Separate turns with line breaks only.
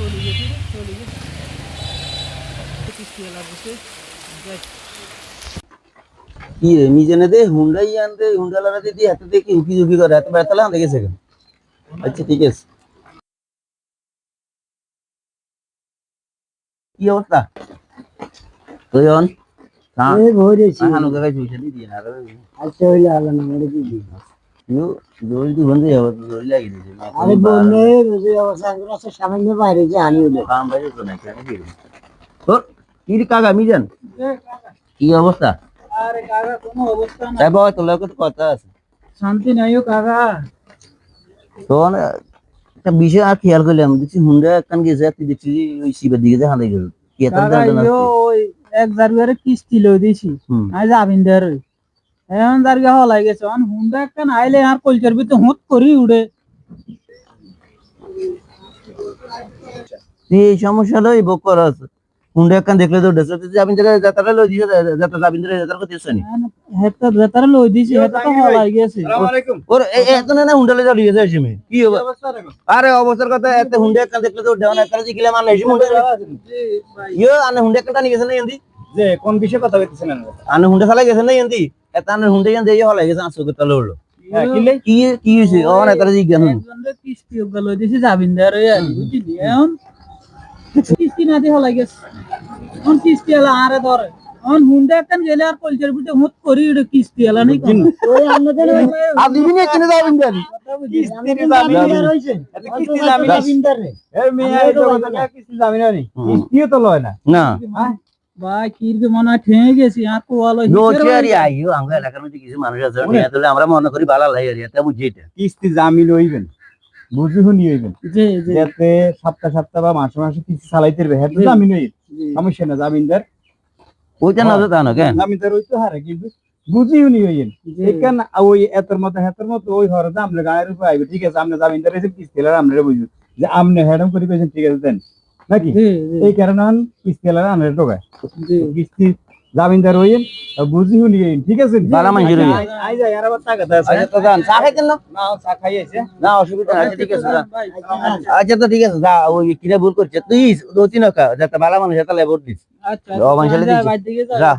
চলে গেছে চলে গেছে
কি রে মিজেনে দে হুন্ডাই আনতে হুন্ডা লাগাতে দিয়ে হাতে দেখি উকি ঝুঁকি করে? এত বেতালা আনতে গেছে আচ্ছা ঠিক আছে। কি অবস্থা? তুই অন হ্যাঁ
আচ্ছা
ইউ জোরি তুই বন্ধে যাবে জোরি লাগি দিছে
আরে বললে বুঝে অবস্থা আছে সামান্য বাইরে যে আনি হলো
কাম বাইরে তো নাই কেন কি তো কি রে কাকা মিজান কি অবস্থা
আরে কাকা কোনো অবস্থা না
তাই বাবা তোর লোক কথা আছে
শান্তি নাইও কাকা
তো একটা বিষয় আর খেয়াল করলাম দেখছি হুন্ডা একখান গেছে তুই দেখছি ওই শিবের দিকে গেল
এক কিস্তি লই দিছি
হুম
আই যাবিন দের এখন জারগা হলাই গেছে। অন হুন্ডা একটা আইলে আর কলচার ভিতরে হুঁত করি উড়ে।
তুই এই সমস্যাটা ওই বক করা আছে। হুন্ডা একখান দেখলে তো ডেসে তুই যাবিন জায়গায় যাত্রা লই দিছে যাত্রা যাবিন জায়গায় যাত্রা করতে আসছে
হেতা হেতারে লই দিছি হেতা তো হলাই গেছে।
ওর এ- এ- এত না না হুন্ডা লই যাওয়া গেছে এসে কি হবে আরে অবস্থার কথা এত হুন্ডা একখান দেখলে তো দেওয়া না তারা জিগিলে মানে এসে হুন্ডা ইয়ো আনে হুন্ডা নিয়ে গেছে না এন্দি?
যে কোন বিষয়ে কথা বলতেছেন
আনে হুন্ডা চালাই গেছে না এন্দি? এত আনে হুন্ডা এন্দি এই হলাই গেছে আসো কথা লড়লো
হ্যাঁ কিলে
কি কি হইছে ও না তারা জিজ্ঞাসা
একজনের কিস্তি লই দিছি যাবিন দের বুঝলি? এখন কিস্তি না দিয়ে হলাই গেছে। অন কিস্তি এলা আরে ধরে। অন হুন্ডা একটা গেলে আর কলচার ভিতরে হুঁত করি উড়ে কিস্তি এলা নাই কোন?
ওই আপনাদের
আপনি বিনে কিনে যাবেন জানি
কিস্তির জামিন
রইছে
কিস্তি জামিন
জামিনদার রে
এই মেয়ে তো কথা কিস্তি জামিন নি
হুম।
কিস্তিও তো লয় না।
না।
ভাই কিরকে মনে হয় ঠেঙে গেছি আর কোয়ালো
নোচিয়ারি আইও আমরা এলাকার মধ্যে কিছু মানুষ আছে নিয়ে তাহলে আমরা মনে করি বুঝি এটা।
কিস্তি জামিন হইবেন বুঝি শুনি হইবেন।
জি জি।
যাতে সপ্তাহ সপ্তাহ বা মাসে মাসে কিস্তি চালাইতে হ্যাঁ জামিন সমস্যা না জামিনদার।
ওইটা না তো তা না কেন?
জামিনদার হইতে হারে কিন্তু বুঝি শুনি হইল এখান ওই এতর মতো হেতর মতো ওই ঘরে আমলে গায়ের উপর আইবে ঠিক আছে আপনি জামিনদার এসে কিস্তি আমরা বুঝব। যে আপনি হ্যাডম করে পেয়েছেন ঠিক আছে দেন। নাকি? এই কারণে স্কেলার কিস্তি
ঢোকায়।
কিস্তি জামিনদার হইন বুঝি শুনি ঠিক আছে?
বালা।
আই- যাই আর আবার টাকা দাও
আচ্ছা তো যান চা খাইতেন না?
না চা খাইয়েছে।
না অসুবিধা নাই আচ্ছা ঠিক আছে যান। আচ্ছা তো ঠিক আছে যা ওই কিনে ভুল করছে তুই দো তিন কা যাতে ভালো মানুষ এটা লেবর দিস।
আচ্ছা
ও, মানুষ
আচ্ছা। যা